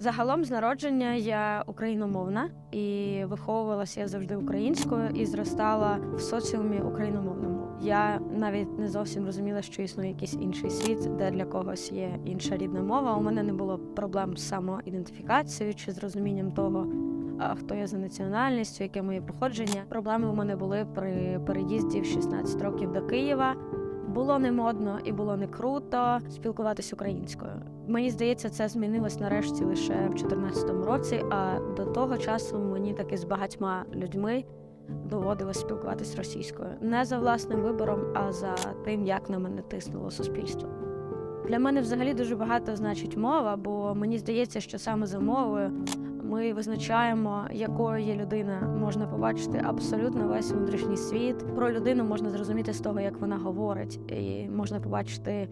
Загалом з народження я україномовна і виховувалася завжди українською і зростала в соціумі україномовному. Я навіть не зовсім розуміла, що існує якийсь інший світ, де для когось є інша рідна мова. У мене не було проблем з самоідентифікацією чи з розумінням того, хто я за національністю, яке моє походження. Проблеми у мене були при переїзді в 16 років до Києва. Було не модно і було не круто спілкуватись українською. Мені здається, це змінилось нарешті лише в 2014 році. А до того часу мені таки з багатьма людьми доводилось спілкуватись російською не за власним вибором, а за тим, як на мене тиснуло суспільство. Для мене взагалі дуже багато значить мова, бо мені здається, що саме за мовою ми визначаємо, якою є людина. Можна побачити абсолютно весь внутрішній світ. Про людину можна зрозуміти з того, як вона говорить, і можна побачити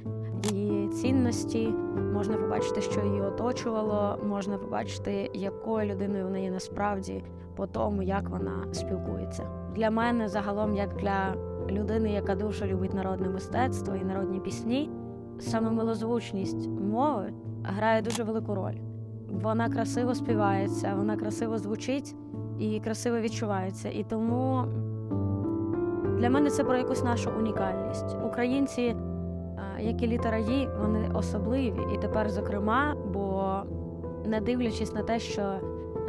її цінності, можна побачити, що її оточувало, можна побачити, якою людиною вона є насправді по тому, як вона спілкується. Для мене загалом, як для людини, яка дуже любить народне мистецтво і народні пісні, саме милозвучність мови грає дуже велику роль. Вона красиво співається, вона красиво звучить і красиво відчувається. І тому для мене це про якусь нашу унікальність. Українці, а, як і літера «Ї», вони особливі. І тепер, зокрема, бо не дивлячись на те, що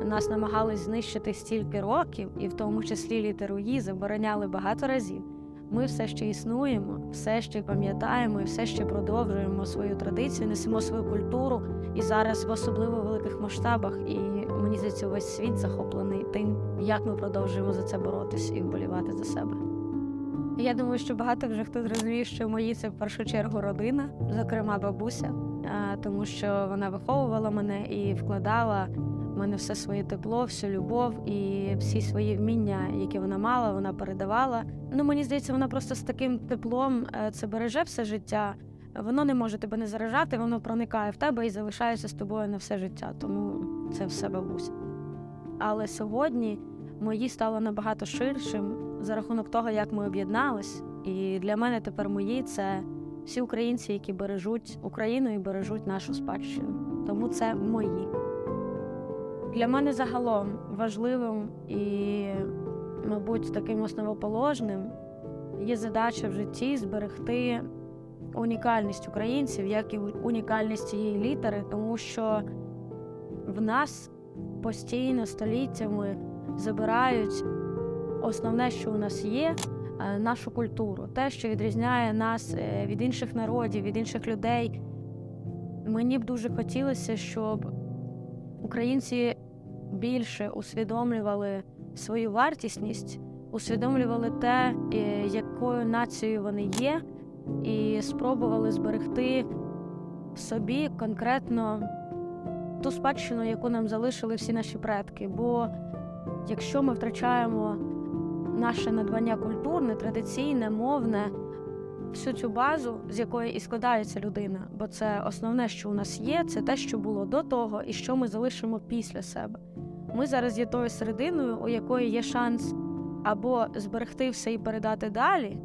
нас намагались знищити стільки років, і в тому числі літеру «Ї» забороняли багато разів. Ми все ще існуємо, все ще пам'ятаємо і все ще продовжуємо свою традицію, несемо свою культуру і зараз в особливо великих масштабах. І мені здається, весь світ захоплений тим, як ми продовжуємо за це боротись і вболівати за себе. Я думаю, що багато вже хто зрозумів, що мої це в першу чергу родина, зокрема бабуся, тому що вона виховувала мене і вкладала в мене все своє тепло, всю любов і всі свої вміння, які вона мала, вона передавала. Ну мені здається, вона просто з таким теплом е, це береже все життя. Воно не може тебе не заражати, воно проникає в тебе і залишається з тобою на все життя. Тому це все бабуся. Але сьогодні мої стало набагато ширшим за рахунок того, як ми об'єднались. І для мене тепер мої це всі українці, які бережуть Україну і бережуть нашу спадщину. Тому це мої. Для мене загалом важливим і, мабуть, таким основоположним є задача в житті зберегти унікальність українців, як і унікальність цієї літери, тому що в нас постійно століттями забирають основне, що у нас є, е, нашу культуру, те, що відрізняє нас е, від інших народів, від інших людей. Мені б дуже хотілося, щоб українці більше усвідомлювали свою вартісність, усвідомлювали те, е, якою нацією вони є, і спробували зберегти собі конкретно ту спадщину, яку нам залишили всі наші предки. Бо якщо ми втрачаємо наше надбання культурне, традиційне, мовне, всю цю базу, з якої і складається людина, бо це основне, що у нас є, це те, що було до того, і що ми залишимо після себе. Ми зараз є тою серединою, у якої є шанс або зберегти все і передати далі,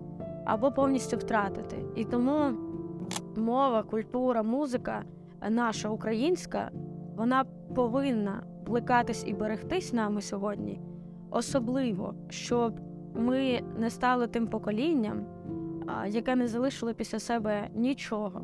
або повністю втратити. І тому мова, культура, музика наша українська, вона повинна плекатись і берегтись нами сьогодні, особливо, щоб ми не стали тим поколінням, яке не залишило після себе нічого,